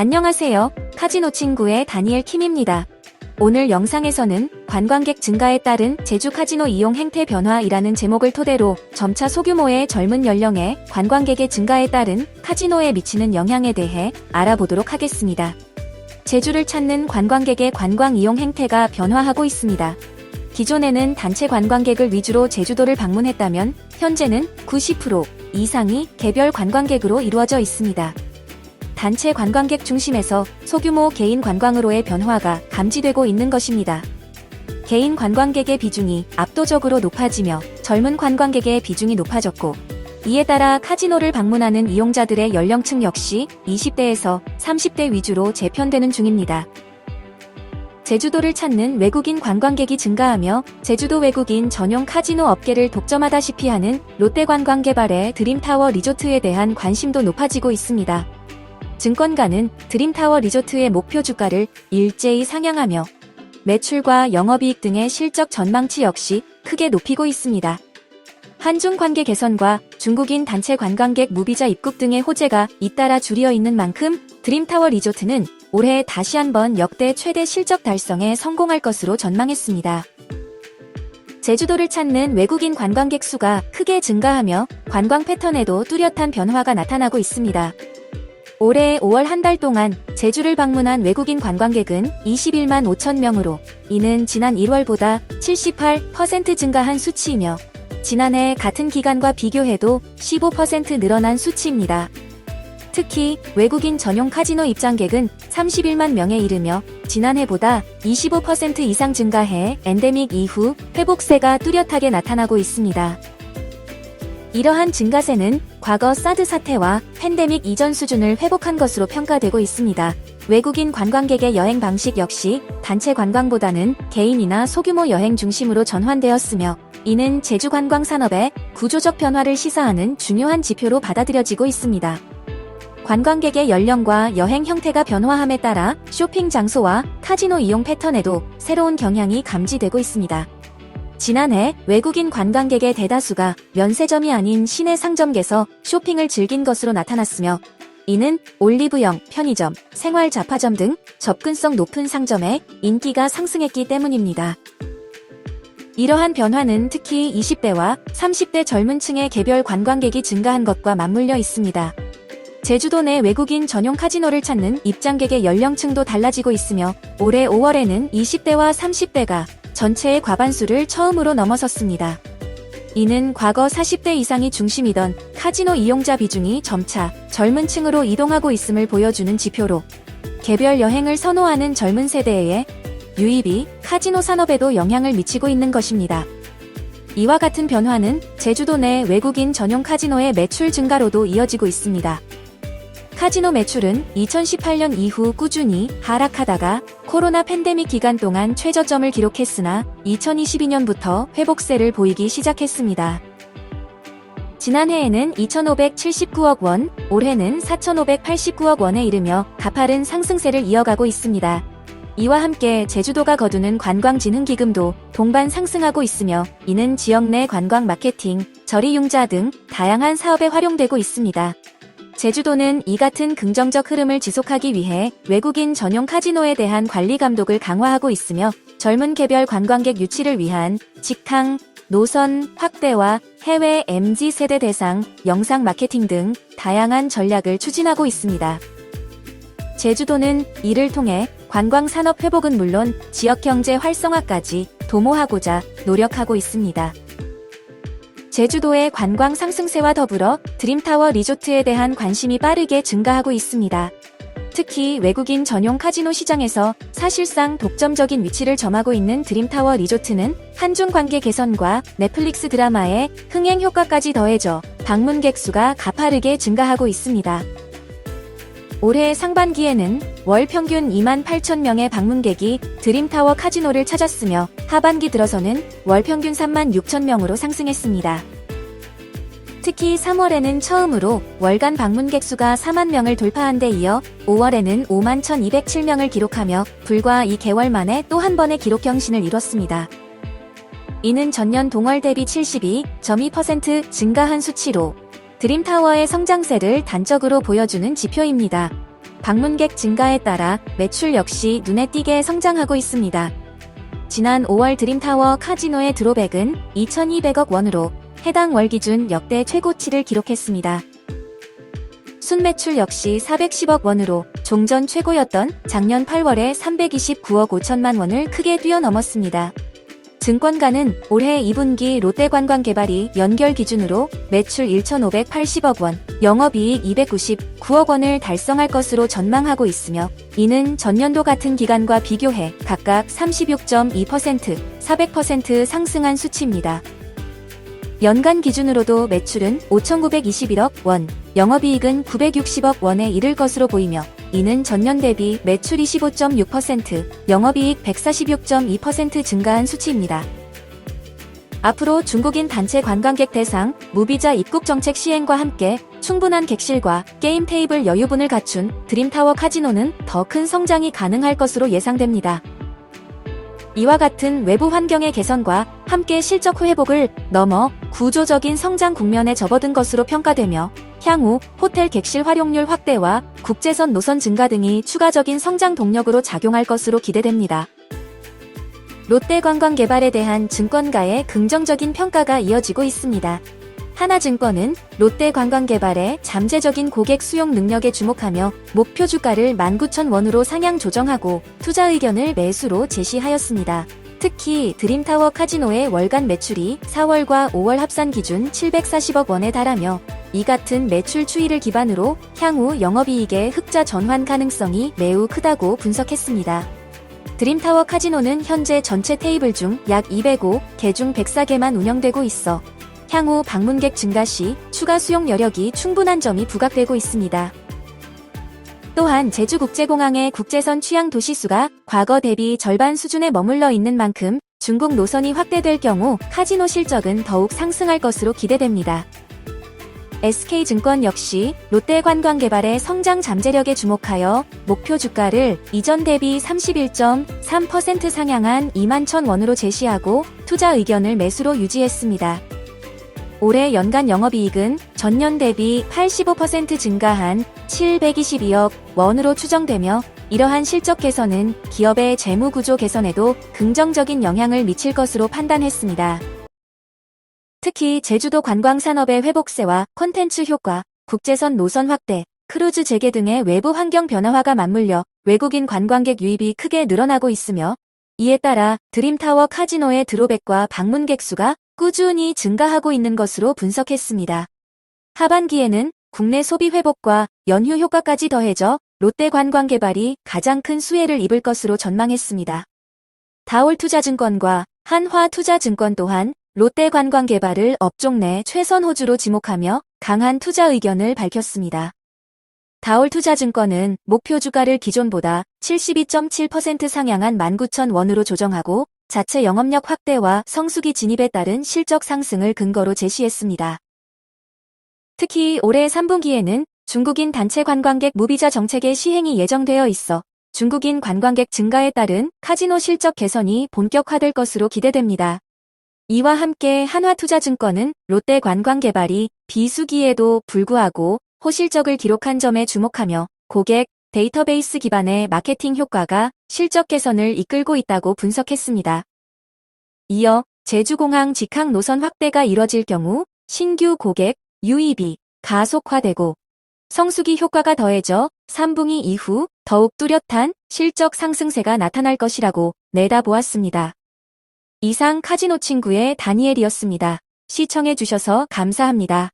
안녕하세요. 카지노 친구의 다니엘 킴입니다. 오늘 영상에서는 관광객 증가에 따른 제주 카지노 이용 행태 변화이라는 제목을 토대로 점차 소규모의 젊은 연령의 관광객의 증가에 따른 카지노에 미치는 영향에 대해 알아보도록 하겠습니다. 제주를 찾는 관광객의 관광 이용 행태가 변화하고 있습니다. 기존에는 단체 관광객을 위주로 제주도를 방문했다면 현재는 90% 이상이 개별 관광객으로 이루어져 있습니다. 단체 관광객 중심에서 소규모 개인 관광으로의 변화가 감지되고 있는 것입니다. 개인 관광객의 비중이 압도적으로 높아지며 젊은 관광객의 비중이 높아졌고 이에 따라 카지노를 방문하는 이용자들의 연령층 역시 20대에서 30대 위주로 재편되는 중입니다. 제주도를 찾는 외국인 관광객이 증가하며 제주도 외국인 전용 카지노 업계를 독점하다시피 하는 롯데관광개발의 드림타워 리조트에 대한 관심도 높아지고 있습니다. 증권가는 드림타워 리조트의 목표 주가를 일제히 상향하며 매출과 영업이익 등의 실적 전망치 역시 크게 높이고 있습니다. 한중 관계 개선과 중국인 단체 관광객 무비자 입국 등의 호재가 잇따라 줄이어 있는 만큼 드림타워 리조트는 올해 다시 한번 역대 최대 실적 달성에 성공할 것으로 전망했습니다. 제주도를 찾는 외국인 관광객 수가 크게 증가하며 관광 패턴에도 뚜렷한 변화가 나타나고 있습니다. 올해 5월 한 달 동안 제주를 방문한 외국인 관광객은 21만 5천 명으로 이는 지난 1월보다 78% 증가한 수치이며 지난해 같은 기간과 비교해도 15% 늘어난 수치입니다. 특히 외국인 전용 카지노 입장객은 31만 명에 이르며 지난해보다 25% 이상 증가해 엔데믹 이후 회복세가 뚜렷하게 나타나고 있습니다. 이러한 증가세는 과거 사드 사태와 팬데믹 이전 수준을 회복한 것으로 평가되고 있습니다. 외국인 관광객의 여행 방식 역시 단체 관광보다는 개인이나 소규모 여행 중심으로 전환되었으며 이는 제주 관광 산업의 구조적 변화를 시사하는 중요한 지표로 받아들여지고 있습니다. 관광객의 연령과 여행 형태가 변화함에 따라 쇼핑 장소와 카지노 이용 패턴에도 새로운 경향이 감지되고 있습니다. 지난해 외국인 관광객의 대다수가 면세점이 아닌 시내 상점에서 쇼핑을 즐긴 것으로 나타났으며 이는 올리브영, 편의점, 생활 잡화점 등 접근성 높은 상점의 인기가 상승했기 때문입니다. 이러한 변화는 특히 20대와 30대 젊은 층의 개별 관광객이 증가한 것과 맞물려 있습니다. 제주도 내 외국인 전용 카지노를 찾는 입장객의 연령층도 달라지고 있으며 올해 5월에는 20대와 30대가 전체의 과반수를 처음으로 넘어섰습니다. 이는 과거 40대 이상이 중심이던 카지노 이용자 비중이 점차 젊은 층으로 이동하고 있음을 보여주는 지표로 개별 여행을 선호하는 젊은 세대의 유입이 카지노 산업에도 영향을 미치고 있는 것입니다. 이와 같은 변화는 제주도 내 외국인 전용 카지노의 매출 증가로도 이어지고 있습니다. 카지노 매출은 2018년 이후 꾸준히 하락하다가 코로나 팬데믹 기간 동안 최저점을 기록했으나 2022년부터 회복세를 보이기 시작했습니다. 지난해에는 2,579억 원, 올해는 4,589억 원에 이르며 가파른 상승세를 이어가고 있습니다. 이와 함께 제주도가 거두는 관광진흥기금도 동반 상승하고 있으며 이는 지역 내 관광 마케팅, 저리융자 등 다양한 사업에 활용되고 있습니다. 제주도는 이 같은 긍정적 흐름을 지속하기 위해 외국인 전용 카지노에 대한 관리 감독을 강화하고 있으며 젊은 개별 관광객 유치를 위한 직항, 노선 확대와 해외 MZ 세대 대상 영상 마케팅 등 다양한 전략을 추진하고 있습니다. 제주도는 이를 통해 관광 산업 회복은 물론 지역 경제 활성화까지 도모하고자 노력하고 있습니다. 제주도의 관광 상승세와 더불어 드림타워 리조트에 대한 관심이 빠르게 증가하고 있습니다. 특히 외국인 전용 카지노 시장에서 사실상 독점적인 위치를 점하고 있는 드림타워 리조트는 한중 관계 개선과 넷플릭스 드라마의 흥행 효과까지 더해져 방문객 수가 가파르게 증가하고 있습니다. 올해 상반기에는 월 평균 2만 8천 명의 방문객이 드림타워 카지노를 찾았으며 하반기 들어서는 월 평균 3만 6천 명으로 상승했습니다. 특히 3월에는 처음으로 월간 방문객 수가 4만 명을 돌파한 데 이어 5월에는 5만 1,207명을 기록하며 불과 2개월 만에 또 한 번의 기록 경신을 이뤘습니다. 이는 전년 동월 대비 72.2% 증가한 수치로 드림타워의 성장세를 단적으로 보여주는 지표입니다. 방문객 증가에 따라 매출 역시 눈에 띄게 성장하고 있습니다. 지난 5월 드림타워 카지노의 드로백은 2,200억 원으로 해당 월 기준 역대 최고치를 기록했습니다. 순매출 역시 410억 원으로 종전 최고였던 작년 8월에 329억 5천만 원을 크게 뛰어넘었습니다. 증권가는 올해 2분기 롯데관광개발이 연결 기준으로 매출 1,580억 원, 영업이익 299억 원을 달성할 것으로 전망하고 있으며 이는 전년도 같은 기간과 비교해 각각 36.2%, 400% 상승한 수치입니다. 연간 기준으로도 매출은 5,921억 원, 영업이익은 960억 원에 이를 것으로 보이며 이는 전년 대비 매출 25.6%, 영업이익 146.2% 증가한 수치입니다. 앞으로 중국인 단체 관광객 대상 무비자 입국 정책 시행과 함께 충분한 객실과 게임 테이블 여유분을 갖춘 드림타워 카지노는 더 큰 성장이 가능할 것으로 예상됩니다. 이와 같은 외부 환경의 개선과 함께 실적 회복을 넘어 구조적인 성장 국면에 접어든 것으로 평가되며 향후 호텔 객실 활용률 확대와 국제선 노선 증가 등이 추가적인 성장 동력으로 작용할 것으로 기대됩니다. 롯데 관광 개발에 대한 증권가의 긍정적인 평가가 이어지고 있습니다. 하나증권은 롯데 관광 개발의 잠재적인 고객 수용 능력에 주목하며 목표 주가를 19,000원으로 상향 조정하고 투자 의견을 매수로 제시하였습니다. 특히 드림타워 카지노의 월간 매출이 4월과 5월 합산 기준 740억 원에 달하며 이 같은 매출 추이를 기반으로 향후 영업이익의 흑자 전환 가능성이 매우 크다고 분석했습니다. 드림타워 카지노는 현재 전체 테이블 중 약 205, 개중 104개만 운영되고 있어 향후 방문객 증가 시 추가 수용 여력이 충분한 점이 부각되고 있습니다. 또한 제주국제공항의 국제선 취향 도시수가 과거 대비 절반 수준에 머물러 있는 만큼 중국 노선이 확대될 경우 카지노 실적은 더욱 상승할 것으로 기대됩니다. SK증권 역시 롯데관광개발의 성장 잠재력에 주목하여 목표 주가를 이전 대비 31.3% 상향한 2만 천 원으로 제시하고 투자 의견을 매수로 유지했습니다. 올해 연간 영업이익은 전년 대비 85% 증가한 722억 원으로 추정되며 이러한 실적 개선은 기업의 재무 구조 개선에도 긍정적인 영향을 미칠 것으로 판단했습니다. 특히 제주도 관광 산업의 회복세와 콘텐츠 효과, 국제선 노선 확대, 크루즈 재개 등의 외부 환경 변화화가 맞물려 외국인 관광객 유입이 크게 늘어나고 있으며 이에 따라 드림타워 카지노의 드로백과 방문객 수가 꾸준히 증가하고 있는 것으로 분석했습니다. 하반기에는 국내 소비 회복과 연휴 효과까지 더해져 롯데 관광 개발이 가장 큰 수혜를 입을 것으로 전망했습니다. 다올투자증권과 한화투자증권 또한 롯데 관광 개발을 업종 내 최선 호주로 지목하며 강한 투자 의견을 밝혔습니다. 다올 투자증권은 목표 주가를 기존보다 72.7% 상향한 19,000원으로 조정하고 자체 영업력 확대와 성수기 진입에 따른 실적 상승을 근거로 제시했습니다. 특히 올해 3분기에는 중국인 단체 관광객 무비자 정책의 시행이 예정되어 있어 중국인 관광객 증가에 따른 카지노 실적 개선이 본격화될 것으로 기대됩니다. 이와 함께 한화투자증권은 롯데 관광개발이 비수기에도 불구하고 호실적을 기록한 점에 주목하며 고객 데이터베이스 기반의 마케팅 효과가 실적 개선을 이끌고 있다고 분석했습니다. 이어 제주공항 직항 노선 확대가 이뤄질 경우 신규 고객 유입이 가속화되고 성수기 효과가 더해져 3분기 이후 더욱 뚜렷한 실적 상승세가 나타날 것이라고 내다보았습니다. 이상 카지노 친구의 다니엘이었습니다. 시청해주셔서 감사합니다.